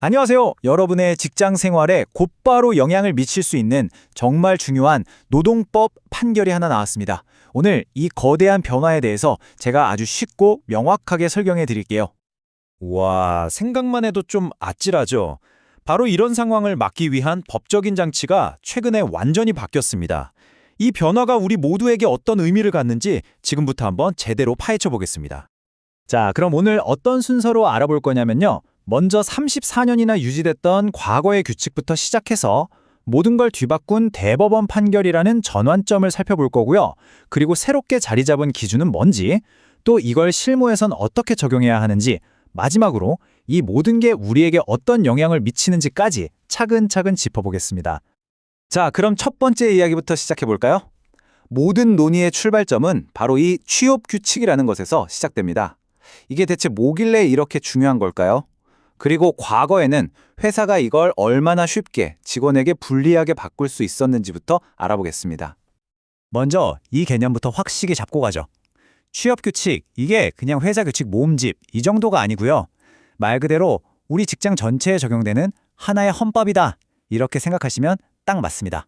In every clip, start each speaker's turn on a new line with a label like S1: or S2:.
S1: 안녕하세요. 여러분의 직장 생활에 곧바로 영향을 미칠 수 있는 정말 중요한 노동법 판결이 하나 나왔습니다. 오늘 이 거대한 변화에 대해서 제가 아주 쉽고 명확하게 설명해 드릴게요.
S2: 와, 생각만 해도 좀 아찔하죠. 바로 이런 상황을 막기 위한 법적인 장치가 최근에 완전히 바뀌었습니다. 이 변화가 우리 모두에게 어떤 의미를 갖는지 지금부터 한번 제대로 파헤쳐 보겠습니다.
S1: 자, 그럼 오늘 어떤 순서로 알아볼 거냐면요. 먼저 34년이나 유지됐던 과거의 규칙부터 시작해서 모든 걸 뒤바꾼 대법원 판결이라는 전환점을 살펴볼 거고요. 그리고 새롭게 자리 잡은 기준은 뭔지, 또 이걸 실무에선 어떻게 적용해야 하는지, 마지막으로 이 모든 게 우리에게 어떤 영향을 미치는지까지 차근차근 짚어보겠습니다. 자, 그럼 첫 번째 이야기부터 시작해 볼까요? 모든 논의의 출발점은 바로 이 취업 규칙이라는 것에서 시작됩니다. 이게 대체 뭐길래 이렇게 중요한 걸까요? 그리고 과거에는 회사가 이걸 얼마나 쉽게 직원에게 불리하게 바꿀 수 있었는지부터 알아보겠습니다. 먼저 이 개념부터 확실히 잡고 가죠. 취업 규칙, 이게 그냥 회사 규칙 모음집 이 정도가 아니고요. 말 그대로 우리 직장 전체에 적용되는 하나의 헌법이다. 이렇게 생각하시면 딱 맞습니다.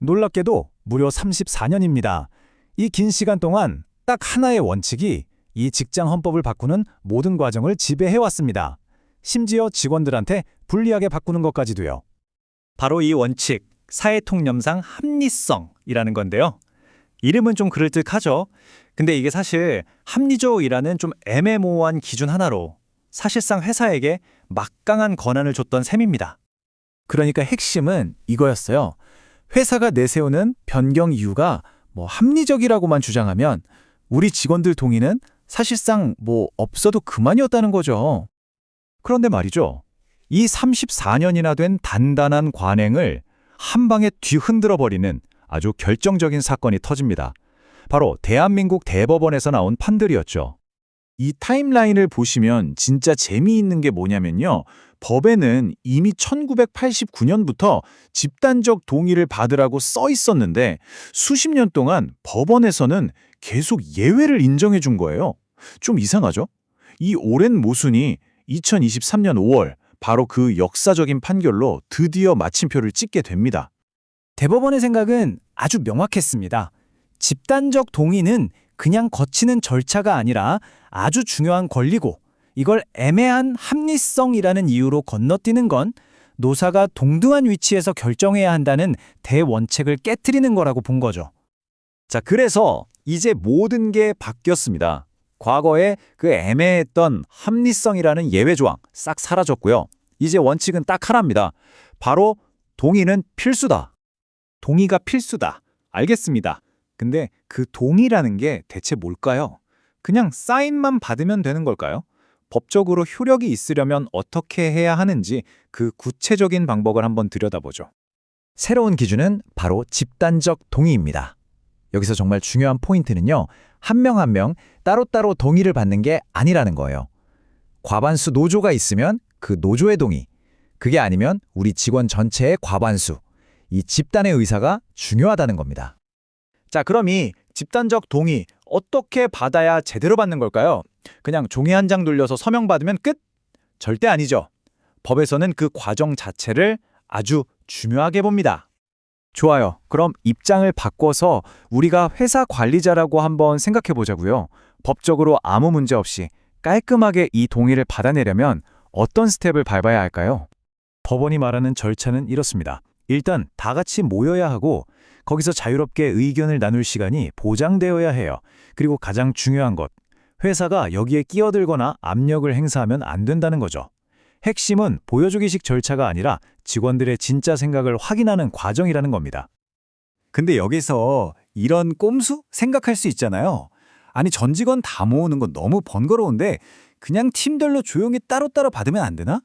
S1: 놀랍게도 무려 34년입니다. 이 긴 시간 동안 딱 하나의 원칙이 이 직장 헌법을 바꾸는 모든 과정을 지배해 왔습니다. 심지어 직원들한테 불리하게 바꾸는 것까지도요. 바로 이 원칙, 사회통념상 합리성이라는 건데요. 이름은 좀 그럴듯하죠. 근데 이게 사실 합리적이라는 좀 애매모호한 기준 하나로 사실상 회사에게 막강한 권한을 줬던 셈입니다. 그러니까 핵심은 이거였어요. 회사가 내세우는 변경 이유가 뭐 합리적이라고만 주장하면 우리 직원들 동의는 사실상 뭐 없어도 그만이었다는 거죠. 그런데 말이죠. 이 34년이나 된 단단한 관행을 한 방에 뒤흔들어 버리는 아주 결정적인 사건이 터집니다. 바로 대한민국 대법원에서 나온 판들이었죠. 이 타임라인을 보시면 진짜 재미있는 게 뭐냐면요. 법에는 이미 1989년부터 집단적 동의를 받으라고 써 있었는데 수십 년 동안 법원에서는 계속 예외를 인정해 준 거예요. 좀 이상하죠? 이 오랜 모순이 2023년 5월 바로 그 역사적인 판결로 드디어 마침표를 찍게 됩니다. 대법원의 생각은 아주 명확했습니다. 집단적 동의는 그냥 거치는 절차가 아니라 아주 중요한 권리고 이걸 애매한 합리성이라는 이유로 건너뛰는 건 노사가 동등한 위치에서 결정해야 한다는 대원칙을 깨뜨리는 거라고 본 거죠. 자, 그래서 이제 모든 게 바뀌었습니다. 과거에 그 애매했던 합리성이라는 예외 조항 싹 사라졌고요. 이제 원칙은 딱 하나입니다. 바로 동의는 필수다. 동의가 필수다. 알겠습니다. 근데 그 동의라는 게 대체 뭘까요? 그냥 사인만 받으면 되는 걸까요? 법적으로 효력이 있으려면 어떻게 해야 하는지 그 구체적인 방법을 한번 들여다보죠. 새로운 기준은 바로 집단적 동의입니다. 여기서 정말 중요한 포인트는요. 한 명 한 명 따로따로 동의를 받는 게 아니라는 거예요. 과반수 노조가 있으면 그 노조의 동의, 그게 아니면 우리 직원 전체의 과반수, 이 집단의 의사가 중요하다는 겁니다. 자, 그럼 이 집단적 동의 어떻게 받아야 제대로 받는 걸까요? 그냥 종이 한 장 돌려서 서명 받으면 끝? 절대 아니죠. 법에서는 그 과정 자체를 아주 중요하게 봅니다. 좋아요. 그럼 입장을 바꿔서 우리가 회사 관리자라고 한번 생각해 보자고요. 법적으로 아무 문제 없이 깔끔하게 이 동의를 받아내려면 어떤 스텝을 밟아야 할까요? 법원이 말하는 절차는 이렇습니다. 일단 다 같이 모여야 하고 거기서 자유롭게 의견을 나눌 시간이 보장되어야 해요. 그리고 가장 중요한 것, 회사가 여기에 끼어들거나 압력을 행사하면 안 된다는 거죠. 핵심은 보여주기식 절차가 아니라 직원들의 진짜 생각을 확인하는 과정이라는 겁니다. 근데 여기서 이런 꼼수 생각할 수 있잖아요. 아니 전 직원 다 모으는 건 너무 번거로운데 그냥 팀별로 조용히 따로따로 받으면 안 되나?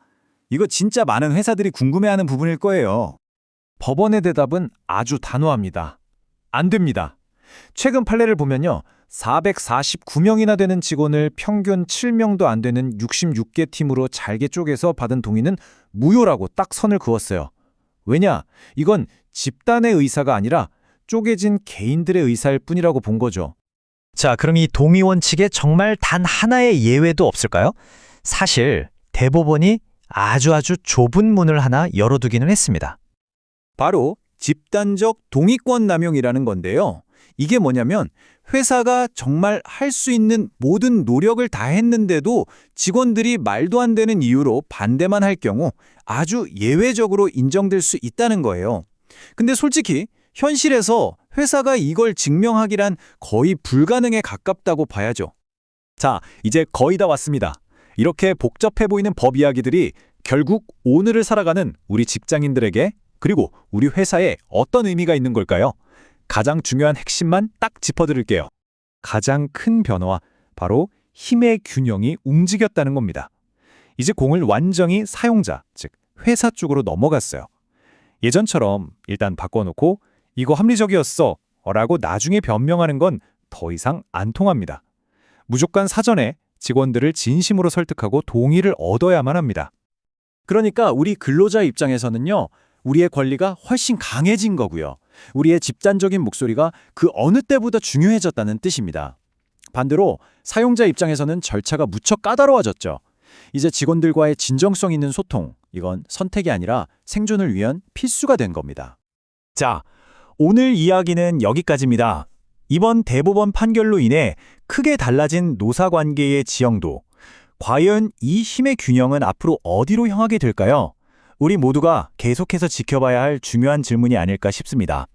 S1: 이거 진짜 많은 회사들이 궁금해하는 부분일 거예요. 법원의 대답은 아주 단호합니다. 안 됩니다. 최근 판례를 보면요. 449명이나 되는 직원을 평균 7명도 안 되는 66개 팀으로 잘게 쪼개서 받은 동의는 무효라고 딱 선을 그었어요. 왜냐? 이건 집단의 의사가 아니라 쪼개진 개인들의 의사일 뿐이라고 본 거죠.
S3: 자, 그럼 이 동의 원칙에 정말 단 하나의 예외도 없을까요? 사실 대법원이
S1: 아주 아주 좁은 문을 하나 열어두기는 했습니다.
S2: 바로 집단적 동의권 남용이라는 건데요. 이게 뭐냐면 회사가 정말 할 수 있는 모든 노력을 다 했는데도 직원들이 말도 안 되는 이유로 반대만 할 경우 아주 예외적으로 인정될 수 있다는 거예요. 근데 솔직히 현실에서 회사가 이걸 증명하기란 거의 불가능에 가깝다고 봐야죠. 자, 이제 거의 다 왔습니다. 이렇게 복잡해 보이는 법 이야기들이 결국 오늘을 살아가는 우리 직장인들에게 그리고 우리 회사에 어떤 의미가 있는 걸까요? 가장 중요한 핵심만 딱 짚어드릴게요. 가장 큰 변화와 바로 힘의 균형이 움직였다는 겁니다. 이제 공을 완전히 사용자, 즉 회사 쪽으로 넘어갔어요. 예전처럼 일단 바꿔놓고 이거 합리적이었어 라고 나중에 변명하는 건 더 이상 안 통합니다. 무조건 사전에 직원들을 진심으로 설득하고 동의를 얻어야만 합니다. 그러니까 우리 근로자 입장에서는요. 우리의 권리가 훨씬 강해진 거고요. 우리의 집단적인 목소리가 그 어느 때보다 중요해졌다는 뜻입니다. 반대로 사용자 입장에서는 절차가 무척 까다로워졌죠. 이제 직원들과의 진정성 있는 소통, 이건 선택이 아니라 생존을 위한 필수가 된 겁니다. 자, 오늘 이야기는 여기까지입니다. 이번 대법원 판결로 인해 크게 달라진 노사관계의 지형도, 과연 이 힘의 균형은 앞으로 어디로 향하게 될까요? 우리 모두가 계속해서 지켜봐야 할 중요한 질문이 아닐까 싶습니다.